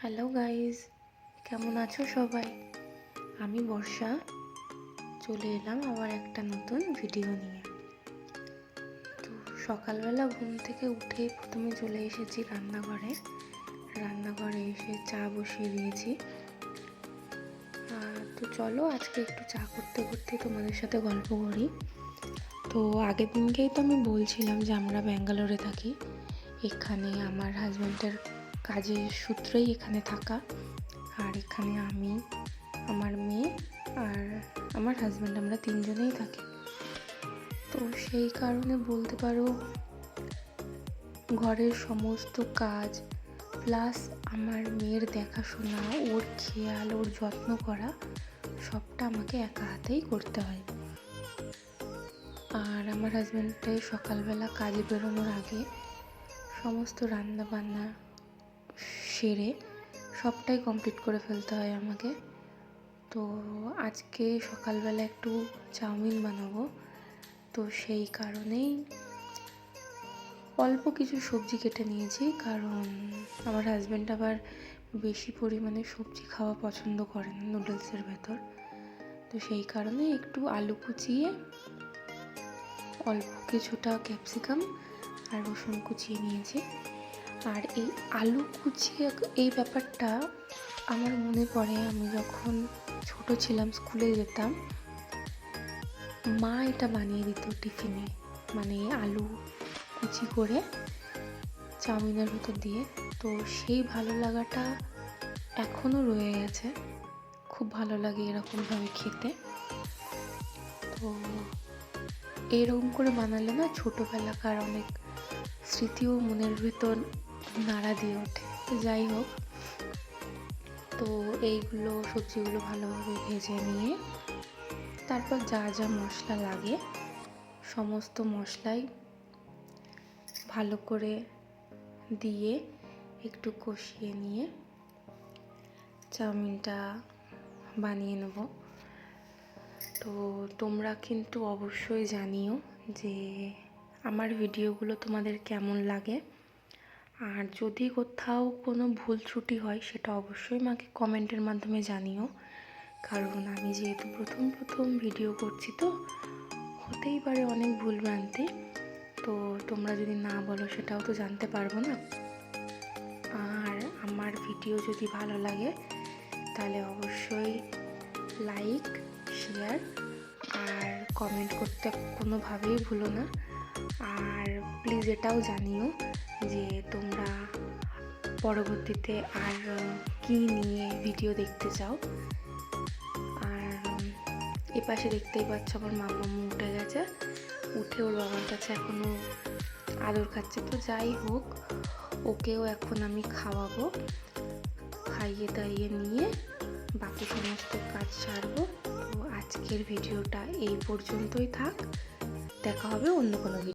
Hello guys কেমন আছো সবাই? আমি বর্ষা। চলে এলাম আবার একটা নতুন ভিডিও নিয়ে। তো সকালবেলা ঘুম থেকে উঠে প্রথমে চলে এসেছি রান্নাঘরে। রান্নাঘরে এসে চা বসিয়ে দিয়েছি। তো চলো আজকে একটু চা করতে করতে তোমাদের সাথে গল্প করি। তো আগের দিনকেই তো আমি বলছিলাম যে আমরা ব্যাঙ্গালোরে থাকি। এখানে আমার হাজব্যান্ডের কাজের সূত্রেই এখানে থাকা। আর এখানে আমি, আমার মেয়ে আর আমার হাজব্যান্ড আমরা তিনজনেই থাকি। তো সেই কারণে বলতে পারো, ঘরের সমস্ত কাজ প্লাস আমার মেয়ের দেখাশোনা, ওর খেয়াল, ওর যত্ন করা, সবটা আমাকে একা হাতেই করতে হয়। আর আমার হাজব্যান্ডে সকালবেলা কাজে বেরোনোর আগে সমস্ত রান্না বান্না সেরে সবটাই কমপ্লিট করে ফেলতে হয় আমাকে। তো আজকে সকালবেলা একটু চাউমিন বানাবো। তো সেই কারণেই অল্প কিছু সবজি কেটে নিয়েছি, কারণ আমার হাজব্যান্ড আবার বেশি পরিমাণে সবজি খাওয়া পছন্দ করে না নুডলসের ভেতর। তো সেই কারণে একটু আলু কুচিয়ে অল্প কিছুটা ক্যাপসিকাম আর রসুন কুচিয়ে নিয়েছি। আর এই আলু কুচিয়ে এই ব্যাপারটা আমার মনে পড়ে, আমি যখন ছোট ছিলাম, স্কুলে যেতাম, মা এটা বানিয়ে দিত টিফিনে। মানে আলু কুচি করে চাউমিনের ভিতর দিয়ে। তো সেই ভালো লাগাটা এখনও রয়ে গেছে। খুব ভালো লাগে এরকমভাবে খেতে। তো এরকম করে বানালে না ছোটোবেলাকার অনেক স্মৃতিও মনের ভেতর নাড়া দিয়ে ওঠে। তো যাই হোক, তো এইগুলো সবজিগুলো ভালোভাবে ভেজে নিয়ে তারপর যা যা মশলা লাগে, সমস্ত মশলাই ভালো করে দিয়ে একটু কষিয়ে নিয়ে চাউমিনটা বানিয়ে নেব। তো তোমরা কিন্তু অবশ্যই জানিও যে আমার ভিডিওগুলো তোমাদের কেমন লাগে। আর যদি কোথাও কোনো ভুল ত্রুটি হয়, সেটা অবশ্যই মাকে কমেন্টের মাধ্যমে জানিও। কারণ আমি যেহেতু প্রথম প্রথম ভিডিও করছি তো, হতেই পারে অনেক ভুলভ্রান্তি তো তোমরা যদি না বলো, সেটাও তো জানতে পারব না। আর আমার ভিডিও যদি ভালো লাগে, তাহলে অবশ্যই লাইক শেয়ার আর কমেন্ট করতে কোনোভাবেই ভুলো না। আর প্লিজ এটাও জানিও যে তোমরা পরবর্তীতে আর কি নিয়ে ভিডিও দেখতে চাও। আর এ পাশে দেখতেই পাচ্ছ আমার মা মাম্মা উঠে গেছে। উঠে ওর বাবার কাছে এখনও আদর খাচ্ছে। তো যাই হোক, ওকেও এখন আমি খাওয়াবো, খাইয়ে দাইয়ে নিয়ে বাকি সমস্ত কাজ সারবো। তো আজকের ভিডিওটা এই পর্যন্তই থাক। দেখা হবে অন্য কোনো ভিডিও